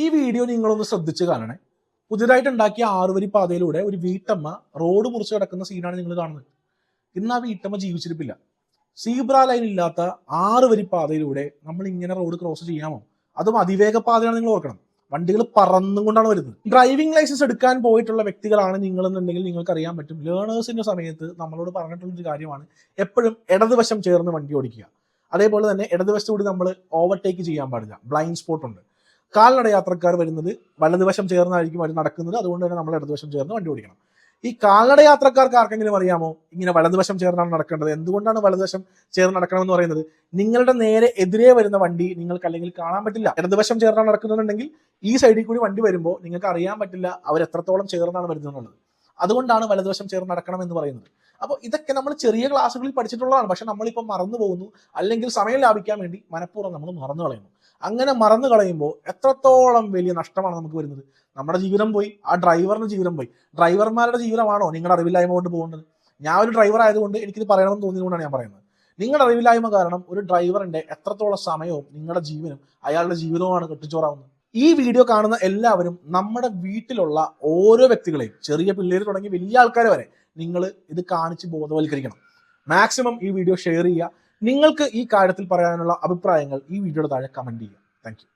ഈ വീഡിയോ നിങ്ങളൊന്ന് ശ്രദ്ധിച്ച് കാണണേ. പുതിയതായിട്ട് ഉണ്ടാക്കിയ ആറുവരി പാതയിലൂടെ ഒരു വീട്ടമ്മ റോഡ് മുറിച്ച് കിടക്കുന്ന സീനാണ് നിങ്ങൾ കാണുന്നത്. ഇന്ന് ആ വീട്ടമ്മ ജീവിച്ചിരിപ്പില്ല. സീബ്ര ലൈൻ ഇല്ലാത്ത ആറ് വരി പാതയിലൂടെ നമ്മൾ ഇങ്ങനെ റോഡ് ക്രോസ് ചെയ്യാമോ? അതും അതിവേഗ പാതയാണ് നിങ്ങൾ ഓർക്കണം. വണ്ടികൾ പറന്നുകൊണ്ടാണ് വരുന്നത്. ഡ്രൈവിംഗ് ലൈസൻസ് എടുക്കാൻ പോയിട്ടുള്ള വ്യക്തികളാണ് നിങ്ങൾ എന്നുണ്ടെങ്കിൽ നിങ്ങൾക്ക് അറിയാൻ പറ്റും ലേണേഴ്സിന്റെ സമയത്ത് നമ്മളോട് പറഞ്ഞിട്ടുള്ള ഒരു കാര്യമാണ് എപ്പോഴും ഇടതുവശം ചേർന്ന് വണ്ടി ഓടിക്കുക. അതേപോലെ തന്നെ ഇടതുവശത്തുകൂടി നമ്മൾ ഓവർടേക്ക് ചെയ്യാൻ പാടില്ല. ബ്ലൈൻഡ് സ്പോട്ട് ഉണ്ട്. കാൽനട യാത്രക്കാർ വരുന്നത് വലതുവശം ചേർന്നായിരിക്കും അവർ നടക്കുന്നത്. അതുകൊണ്ട് തന്നെ നമ്മൾ ഇടതുവശം ചേർന്ന് വണ്ടി ഓടിക്കണം. ഈ കാൽനട യാത്രക്കാർക്ക് ആർക്കെങ്കിലും അറിയാമോ? ഇങ്ങനെ വലതുവശം ചേർന്നാണ് നടക്കേണ്ടത്. എന്തുകൊണ്ടാണ് വലതുവശം ചേർന്ന് നടക്കണമെന്ന് പറയുന്നത്? നിങ്ങളുടെ നേരെ എതിരെ വരുന്ന വണ്ടി നിങ്ങൾക്ക് അല്ലെങ്കിൽ കാണാൻ പറ്റില്ല. ഇടതുവശം ചേർന്നാണ് നടക്കുന്നുണ്ടെങ്കിൽ ഈ സൈഡിൽ കൂടി വണ്ടി വരുമ്പോൾ നിങ്ങൾക്ക് അറിയാൻ പറ്റില്ല അവർ എത്രത്തോളം ചേർന്നാണ് വരുന്നത് അതുകൊണ്ടാണ് വലതുവശം ചേർന്ന് നടക്കണം എന്ന് പറയുന്നത്. അപ്പോൾ ഇതൊക്കെ നമ്മൾ ചെറിയ ക്ലാസ്സുകളിൽ പഠിച്ചിട്ടുള്ളതാണ്. പക്ഷെ നമ്മളിപ്പോൾ മറന്നു പോകുന്നു അല്ലെങ്കിൽ സമയം ലാഭിക്കാൻ വേണ്ടി മനഃപൂർവം നമ്മൾ മറന്നു കളയുന്നു അങ്ങനെ മറന്നു കളയുമ്പോൾ എത്രത്തോളം വലിയ നഷ്ടമാണ് നമുക്ക് വരുന്നത്? നമ്മുടെ ജീവിതം പോയി ആ ഡ്രൈവറിന്റെ ജീവിതം പോയി. ഡ്രൈവർമാരുടെ ജീവിതമാണോ നിങ്ങളുടെ അറിവില്ലായ്മ കൊണ്ട് പോകുന്നത്? ഞാൻ ഒരു ഡ്രൈവർ ആയതുകൊണ്ട് എനിക്കിത് പറയണമെന്ന് തോന്നിയതുകൊണ്ടാണ് ഞാൻ പറയുന്നത്. നിങ്ങളുടെ അറിവില്ലായ്മ കാരണം ഒരു ഡ്രൈവറിന്റെ എത്രത്തോളം സമയവും നിങ്ങളുടെ ജീവനും അയാളുടെ ജീവിതവുമാണ് കെട്ടിച്ചോറാവുന്നത്. ഈ വീഡിയോ കാണുന്ന എല്ലാവരും നമ്മുടെ വീട്ടിലുള്ള ഓരോ വ്യക്തികളെയും ചെറിയ പിള്ളേർ തുടങ്ങി വലിയ ആൾക്കാർ വരെ നിങ്ങൾ ഇത് കാണിച്ച് ബോധവൽക്കരിക്കണം. മാക്സിമം ഈ വീഡിയോ ഷെയർ ചെയ്യുക. നിങ്ങൾക്ക് ഈ കാര്യത്തിൽ പറയാനുള്ള അഭിപ്രായങ്ങൾ ഈ വീഡിയോയുടെ താഴെ കമന്റ് ചെയ്യുക താങ്ക്